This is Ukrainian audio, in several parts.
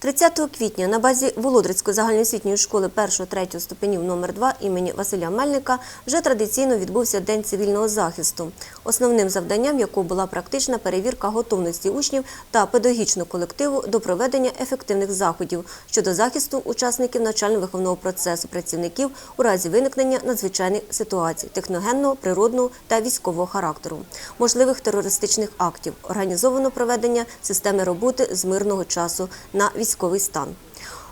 30 квітня на базі Володарської загальноосвітньої школи 1-3 ступенів номер 2 імені Василя Мельника вже традиційно відбувся День цивільного захисту, основним завданням якого була практична перевірка готовності учнів та педагогічного колективу до проведення ефективних заходів щодо захисту учасників навчально-виховного процесу працівників у разі виникнення надзвичайних ситуацій техногенного, природного та військового характеру, можливих терористичних актів, організовано проведення системи роботи з мирного часу на військовий стан.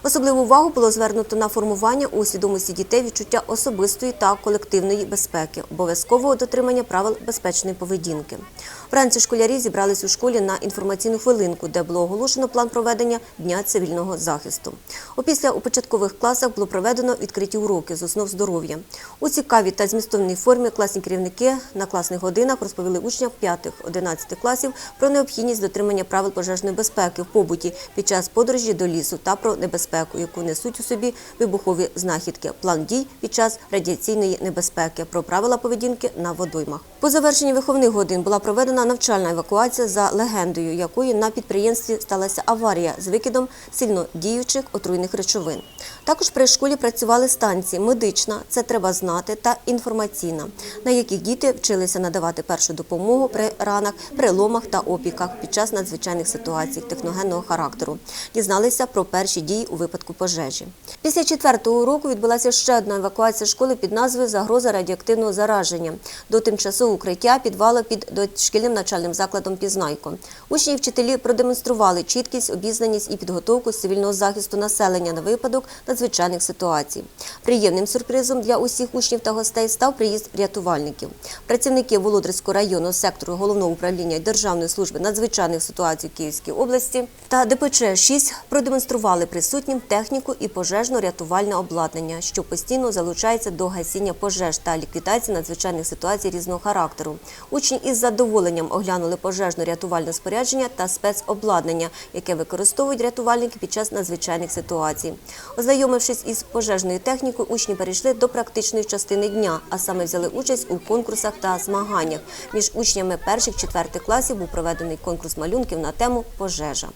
Особливу увагу було звернуто на формування у свідомості дітей відчуття особистої та колективної безпеки, обов'язкового дотримання правил безпечної поведінки. Вранці школярі зібрались у школі на інформаційну хвилинку, де було оголошено план проведення Дня цивільного захисту. Опісля у початкових класах було проведено відкриті уроки з основ здоров'я. У цікавій та змістовній формі класні керівники на класних годинах розповіли учням 5-11 класів про необхідність дотримання правил пожежної безпеки в побуті під час подорожі до лісу та про небезпеку, яку несуть у собі вибухові знахідки, план дій під час радіаційної небезпеки, про правила поведінки на водоймах. По завершенні виховних годин була проведена навчальна евакуація за легендою, якою на підприємстві сталася аварія з викидом сильно діючих отруйних речовин. Також при школі працювали станції медична, це треба знати, та інформаційна, на яких діти вчилися надавати першу допомогу при ранах, переломах та опіках під час надзвичайних ситуацій техногенного характеру. Дізналися про перші дії у випадку пожежі. Після четвертого уроку відбулася ще одна евакуація школи під назвою Загроза радіоактивного зараження до тимчасового укриття підвалу під дошкільним навчальним закладом Пізнайко. Учні і вчителі продемонстрували чіткість, обізнаність і підготовку цивільного захисту населення на випадок надзвичайних ситуацій. Приємним сюрпризом для усіх учнів та гостей став приїзд рятувальників. Працівники Володарського районного сектору головного управління Державної служби надзвичайних ситуацій Київської області та ДПЧ 6 продемонстрували присутнім техніку і пожежно-рятувальне обладнання, що постійно залучається до гасіння пожеж та ліквідації надзвичайних ситуацій різного характеру. Учні із задоволенням оглянули пожежно-рятувальне спорядження та спецобладнання, яке використовують рятувальники під час надзвичайних ситуацій. Ознайомившись із пожежною технікою, учні перейшли до практичної частини дня, а саме взяли участь у конкурсах та змаганнях. Між учнями перших четвертих класів був проведений конкурс малюнків на тему пожежа.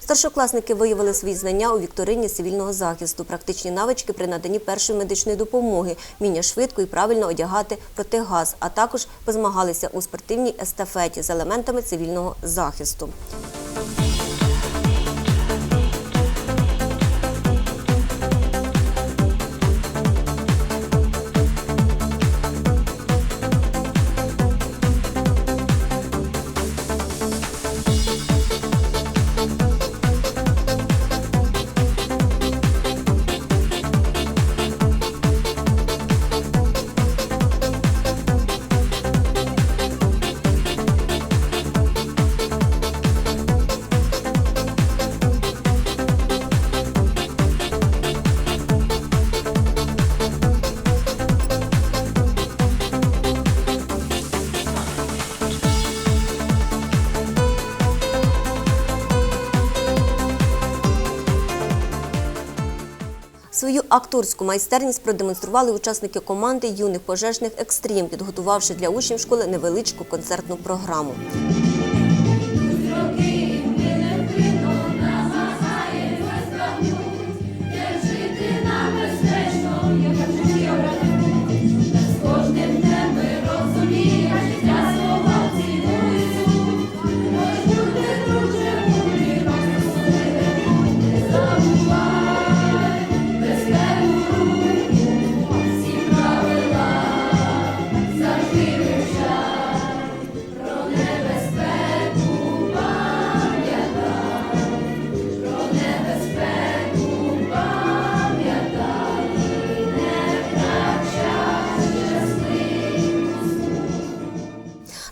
Старшокласники виявили свої знання у вікторині цивільного захисту, практичні навички при наданні першої медичної допомоги, вміння швидко і правильно одягати протигаз, а також позмагалися у спортивній естафеті з елементами цивільного захисту. Свою акторську майстерність продемонстрували учасники команди юних пожежних екстрім, підготувавши для учнів школи невеличку концертну програму.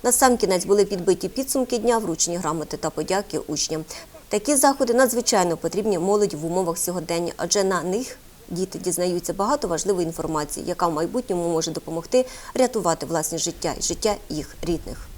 На сам кінець були підбиті підсумки дня, вручені грамоти та подяки учням. Такі заходи надзвичайно потрібні молоді в умовах сьогодення, адже на них діти дізнаються багато важливої інформації, яка в майбутньому може допомогти рятувати власне життя і життя їх рідних.